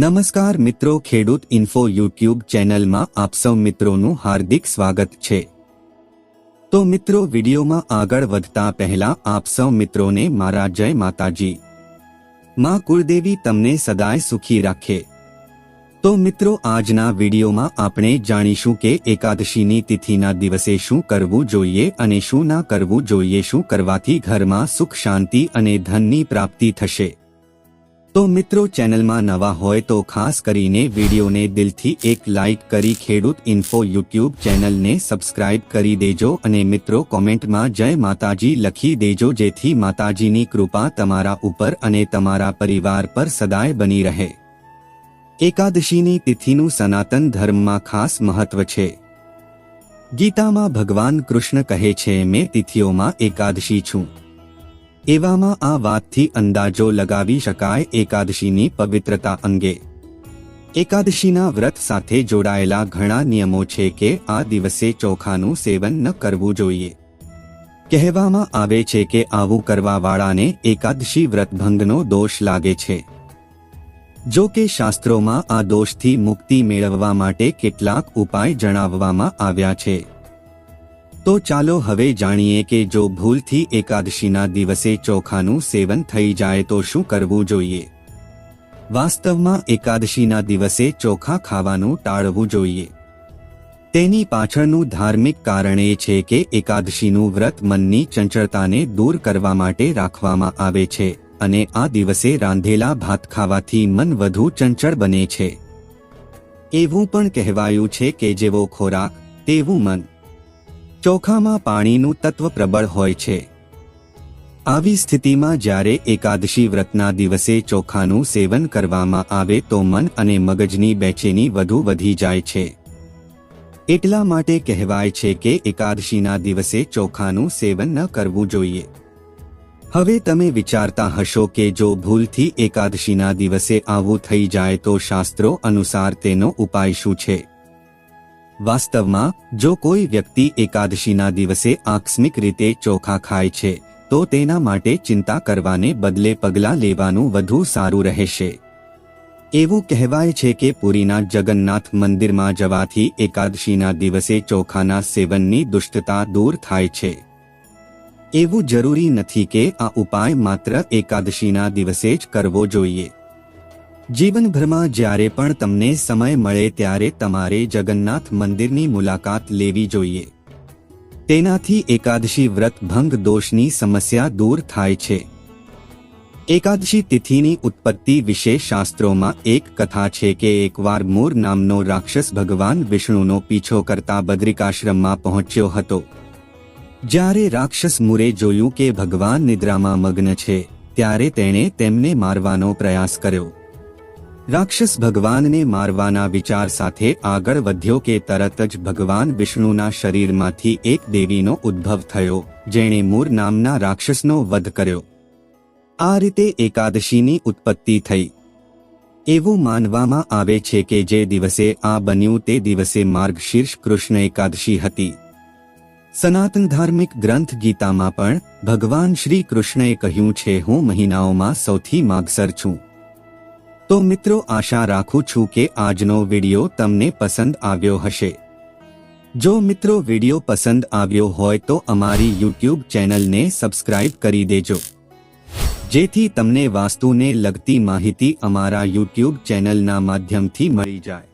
નમસ્કાર મિત્રો, ખેડૂત ઇન્ફો યુટ્યુબ ચેનલમાં આપ સૌ મિત્રોનું હાર્દિક સ્વાગત છે. તો મિત્રો, વિડીયોમાં આગળ વધતા પહેલા આપ સૌ મિત્રોને મારા જય માતાજી. માં કુળદેવી તમને સદાય સુખી રાખે. તો મિત્રો, આજના વિડીયોમાં આપણે જાણીશું કે એકાદશીની તિથિના દિવસે શું કરવું જોઈએ અને શું ના કરવું જોઈએ, શું કરવાથી ઘરમાં સુખ, શાંતિ અને ધનની પ્રાપ્તિ થશે. તો મિત્રો ચેનલમાં નવા હોય તો ખાસ કરીને વિડીયોને દિલથી એક લાઇક કરી ખેડૂત ઇન્ફો યુટ્યુબ ચેનલને સબસ્ક્રાઇબ કરી દેજો અને મિત્રો કોમેન્ટમાં જય માતાજી લખી દેજો જેથી માતાજીની કૃપા તમારા ઉપર અને તમારા પરિવાર પર સદાય બની રહે. એકાદશીની તિથિનું સનાતન ધર્મમાં ખાસ મહત્વ છે. ગીતામાં ભગવાન કૃષ્ણ કહે છે, મેં તિથિઓમાં એકાદશી છું. એવામાં આ વાતથી અંદાજો લગાવી શકાય એકાદશીની પવિત્રતા અંગે. એકાદશીના વ્રત સાથે જોડાયેલા ઘણા નિયમો છે કે આ દિવસે ચોખાનું સેવન ન કરવું જોઈએ. કહેવામાં આવે છે કે આવું કરવાવાળાને એકાદશી વ્રતભંગનો દોષ લાગે છે. જો કે શાસ્ત્રોમાં આ દોષથી મુક્તિ મેળવવા માટે કેટલાક ઉપાય જણાવવામાં આવ્યા છે. તો ચાલો હવે જાણીએ કે જો ભૂલથી એકાદશીના દિવસે ચોખાનું સેવન થઈ જાય તો શું કરવું જોઈએ? વાસ્તવમાં એકાદશીના દિવસે ચોખા ખાવાનું ટાળવું જોઈએ. તેની પાછળનું ધાર્મિક કારણ એ છે કે એકાદશીનું વ્રત મનની ચંચળતાને દૂર કરવા માટે રાખવામાં આવે છે અને આ દિવસે રાંધેલા ભાત ખાવાથી મન વધુ ચંચળ બને છે. એવું પણ કહેવાયું છે કે જેવો ખોરાક, તેવું મન. ચોખામાં પાણીનું તત્વ પ્રબળ હોય છે. આવી સ્થિતિમાં જ્યારે એકાદશી વ્રતના દિવસે ચોખાનું સેવન કરવામાં આવે તો મન અને મગજની બેચેની વધુ વધી જાય છે. એટલા માટે કહેવાય છે કે એકાદશીના દિવસે ચોખાનું સેવન ન કરવું જોઈએ. હવે તમે વિચારતા હશો કે જો ભૂલથી એકાદશીના દિવસે આવું થઈ જાય તો શાસ્ત્રો અનુસાર તેનો ઉપાય શું છે? વાસ્તવમાં, જો કોઈ વ્યક્તિ એકાદશીના દિવસે આકસ્મિક રીતે ચોખા ખાય છે, તો તેના માટે ચિંતા કરવાને બદલે પગલાં લેવાનું વધુ સારું રહેશે. એવું કહેવાય છે કે પુરીના જગન્નાથ મંદિરમાં જવાથી એકાદશીના દિવસે ચોખાના સેવનની દુષ્ટતા દૂર થાય છે. એવું જરૂરી નથી કે આ ઉપાય માત્ર એકાદશીના દિવસે જ કરવો જોઈએ. જીવનભરમાં જ્યારે પણ તમને સમય મળે ત્યારે તમારે જગન્નાથ મંદિરની મુલાકાત લેવી જોઈએ. તેનાથી એકાદશી વ્રત ભંગ દોષની સમસ્યા દૂર થાય છે. એકાદશી તિથિની ઉત્પત્તિ વિશે શાસ્ત્રોમાં એક કથા છે કે એકવાર મૂર નામનો રાક્ષસ ભગવાન વિષ્ણુનો પીછો કરતા બદ્રિકાશ્રમમાં પહોંચ્યો હતો. જ્યારે રાક્ષસ મુરે જોયું કે ભગવાન નિદ્રામાં મગ્ન છે, ત્યારે તેણે તેમને મારવાનો પ્રયાસ કર્યો. રાક્ષસ ભગવાનને મારવાના વિચાર સાથે આગળ વધ્યો કે તરત જ ભગવાન વિષ્ણુના શરીરમાંથી એક દેવીનો ઉદ્ભવ થયો, જેણે મૂર નામના રાક્ષસનો વધ કર્યો. આ રીતે એકાદશીની ઉત્પત્તિ થઈ. એવું માનવામાં આવે છે કે જે દિવસે આ બન્યું તે દિવસે માર્ગશીર્ષ કૃષ્ણ એકાદશી હતી. સનાતન ધાર્મિક ગ્રંથ ગીતામાં પણ ભગવાન શ્રી કૃષ્ણએ કહ્યું છે, હું મહિનાઓમાં સૌથી માગસર છું. તો મિત્રો આશા રાખું છું કે આજનો વિડિયો તમને પસંદ આવ્યો હશે. જો મિત્રો વીડિયો પસંદ આવ્યો હોય તો અમારી યુટ્યુબ ચેનલને સબસ્ક્રાઇબ કરી દેજો. જેથી તમને વાસ્તુને લગતી માહિતી અમારા યુટ્યુબ ચેનલના માધ્યમથી મળી જાય.